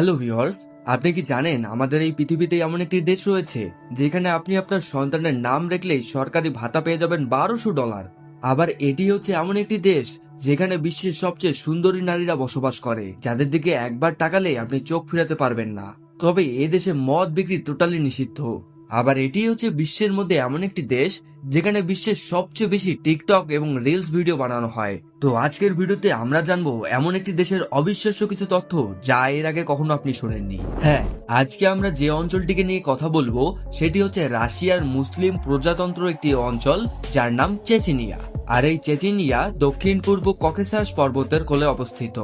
Hello viewers আপনি কি জানেন, আমাদের এই পৃথিবীতে এমন একটি দেশ রয়েছে, যেখানে আপনি আপনার সন্তানের নাম রেখলেই সরকারি ভাতা পেয়ে যাবেন বারোশো ডলার। আবার এটি হচ্ছে এমন একটি দেশ, যেখানে বিশ্বের সবচেয়ে সুন্দরী নারীরা বসবাস করে, যাদের দিকে একবার টাকালে আপনি চোখ ফিরাতে পারবেন না। তবে এ দেশে মদ বিক্রি টোটালি নিষিদ্ধ। আবার এটি হচ্ছে বিশ্বের মধ্যে এমন একটি দেশ যেখানে বিশ্বের সবচেয়ে বেশি টিকটক এবং রিলস ভিডিও বানানো হয়। তো আজকের ভিডিওতে আমরা জানব এমন একটি দেশের অবিশ্বাস্য কিছু তথ্য যা এর আগে কখনো আপনি শোনেননি। হ্যাঁ আজকে আমরা যে অঞ্চলটিকে নিয়ে কথা বলব সেটি হচ্ছে রাশিয়ার মুসলিম প্রজাতন্ত্র একটি অঞ্চল যার নাম চেচিনিয়া। আর এই চেচিনিয়া দক্ষিণ পূর্ব ককেসাস পর্বতের কোলে অবস্থিত।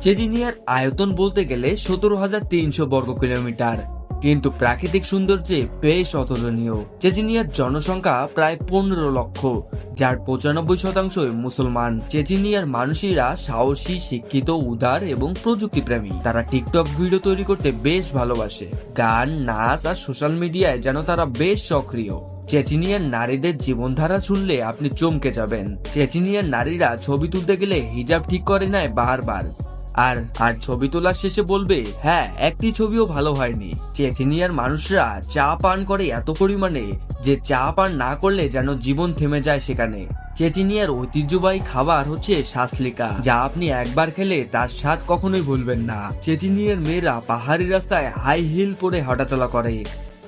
চেচিনিয়ার আয়তন বলতে গেলে সতেরো হাজার তিনশো বর্গ কিলোমিটার। কিন্তু প্রাকৃতিক সৌন্দর্যে বেশ অতুলনীয়, চেচিনিয়ার জনসংখ্যা প্রায় পনেরো লক্ষ, যার পঁচানব্বই শতাংশই মুসলমান। চেচিনিয়ার মানুষেরা সাহসী, শিক্ষিত, উদার এবং প্রযুক্তিপ্রেমী। তারা টিকটক ভিডিও তৈরি করতে বেশ ভালোবাসে। গান, নাচ আর সোশ্যাল মিডিয়ায় যেন তারা বেশ সক্রিয়। চেচিনিয়ার নারীদের জীবনধারা শুনলে আপনি চমকে যাবেন। চেচিনিয়ার নারীরা ছবি তুলতে গেলে হিজাব ঠিক করে নেয় বারবার। আর আর ছবি তোলার শেষে বলবে হ্যাঁ একটি ছবিও ভালো হয়নি। চেচিনিয়ার মানুষরা চা পান করে এত পরিমাণে যে চা পান না করলে যেন জীবন থেমে যায় সেখানে। চেচিনিয়ার ঐতিহ্যবাহী খাবার হচ্ছে শাসলিকা, যা আপনি একবার খেলে তার স্বাদ কখনোই ভুলবেন না। চেচিনিয়ার মেয়েরা পাহাড়ি রাস্তায় হাই হিল পরে হাঁটাচলা করে।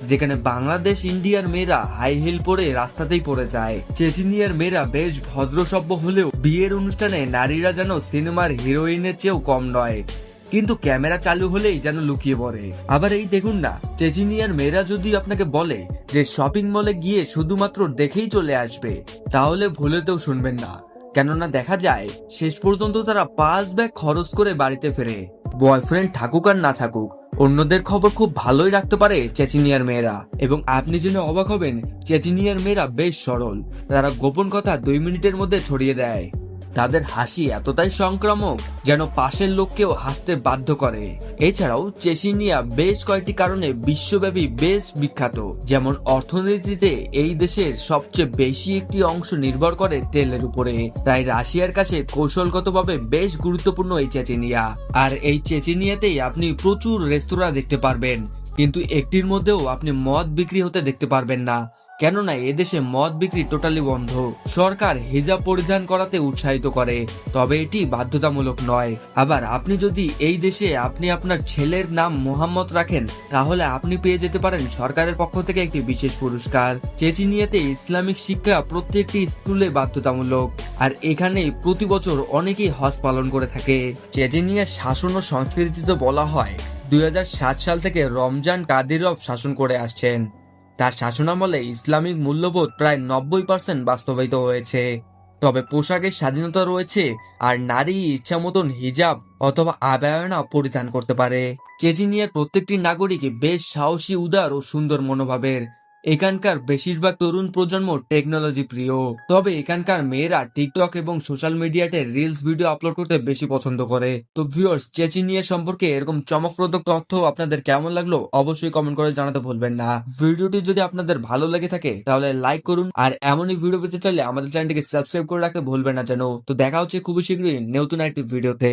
যেখানে বাংলাদেশ, ইন্ডিয়ার মেয়েরা হাই হিল পরে রাস্তাতেই পড়ে যায়। চেচিনিয়ার মেয়েরা বেশ ভদ্রসভ্য হলেও বিয়ের অনুষ্ঠানে নারীরা যেন সিনেমার হিরোইনের চেয়েও কম নয়। কিন্তু ক্যামেরা চালু হলেই যেন লুকিয়ে পড়ে। আবার এই দেখুন না, চেচিনিয়ার মেয়েরা যদি আপনাকে বলে যে শপিং মলে গিয়ে শুধুমাত্র দেখেই চলে আসবে, তাহলে ভুলেতেও শুনবেন না। কেননা দেখা যায়, শেষ পর্যন্ত তারা পাঁচ ব্যাগ খরচ করে বাড়িতে ফেরে। বয়ফ্রেন্ড থাকুক আর না থাকুক অন্যদের খবর খুব ভালোই রাখতে পারে চেচিনিয়ার মেয়েরা। এবং আপনি জেনে অবাক হবেন, চেচিনিয়ার মেয়েরা বেশ সরল। তারা গোপন কথা দুই মিনিটের মধ্যে ছড়িয়ে দেয়। তাদের হাসি এতটাই সংক্রামক যেন পাশের লোককেও হাসতে বাধ্য করে। এছাড়াও চেচিনিয়া বেশ কয়েকটি কারণে বিশ্বব্যাপী বেশ বিখ্যাত, যেমন অর্থনীতিতে এই দেশের সবচেয়ে বেশি একটি অংশ নির্ভর করে তেলের উপরে। তাই রাশিয়ার কাছে কৌশলগতভাবে বেশ গুরুত্বপূর্ণ এই চেচিনিয়া। আর এই চেচিনিয়াতেই আপনি প্রচুর রেস্তোরাঁ দেখতে পারবেন, কিন্তু একটির মধ্যেও আপনি মদ বিক্রি হতে দেখতে পারবেন না। কেননা এদেশে মদ বিক্রি টোটালি বন্ধ। সরকার হিজাব পরিধান করাতে উৎসাহিত করে, তবে এটি বাধ্যতামূলক নয়। আবার আপনি যদি এই দেশে আপনি আপনার ছেলের নাম মোহাম্মদ রাখেন, তাহলে আপনি পেয়ে যেতে পারেন সরকারের পক্ষ থেকে একটি বিশেষ পুরস্কার। চেচিনিয়াতে ইসলামিক শিক্ষা প্রত্যেকটি স্কুলে বাধ্যতামূলক, আর এখানে প্রতি বছর অনেকেই হজ পালন করে থাকে। চেচিনিয়ার শাসন ও সংস্কৃতিতে বলা হয়, দুই হাজার সাত সাল থেকে রমজান কাদিরভ শাসন করে আসছেন। তার শাসনামলে ইসলামিক মূল্যবোধ প্রায় নব্বই পার্সেন্ট বাস্তবায়িত হয়েছে। তবে পোশাকের স্বাধীনতা রয়েছে আর নারী ইচ্ছা মতন হিজাব অথবা আবায়না পরিধান করতে পারে। চেচিনিয়ার প্রত্যেকটি নাগরিক বেশ সাহসী, উদার ও সুন্দর মনোভাবের। এখানকার বেশিরভাগ তরুণ প্রজন্ম টেকনোলজি প্রিয়। তবে এখানকার মেয়েরা টিকটক এবং সোশ্যাল মিডিয়াতে রিলস ভিডিও আপলোড করতে বেশি পছন্দ করে। তো ভিউয়ার্স চেচিনিয়া সম্পর্কে এরকম চমকপ্রদ তথ্য আপনাদের কেমন লাগল অবশ্যই কমেন্ট করে জানাতে ভুলবেন না। ভিডিওটি যদি আপনাদের ভালো লেগে থাকে, তাহলে লাইক করুন আর এমনই ভিডিও পেতে চাইলে আমাদের চ্যানেলটিকে সাবস্ক্রাইব করে রাখতে ভুলবেন না যেন। তো দেখা হচ্ছে খুবই শীঘ্রই নতুন একটি ভিডিওতে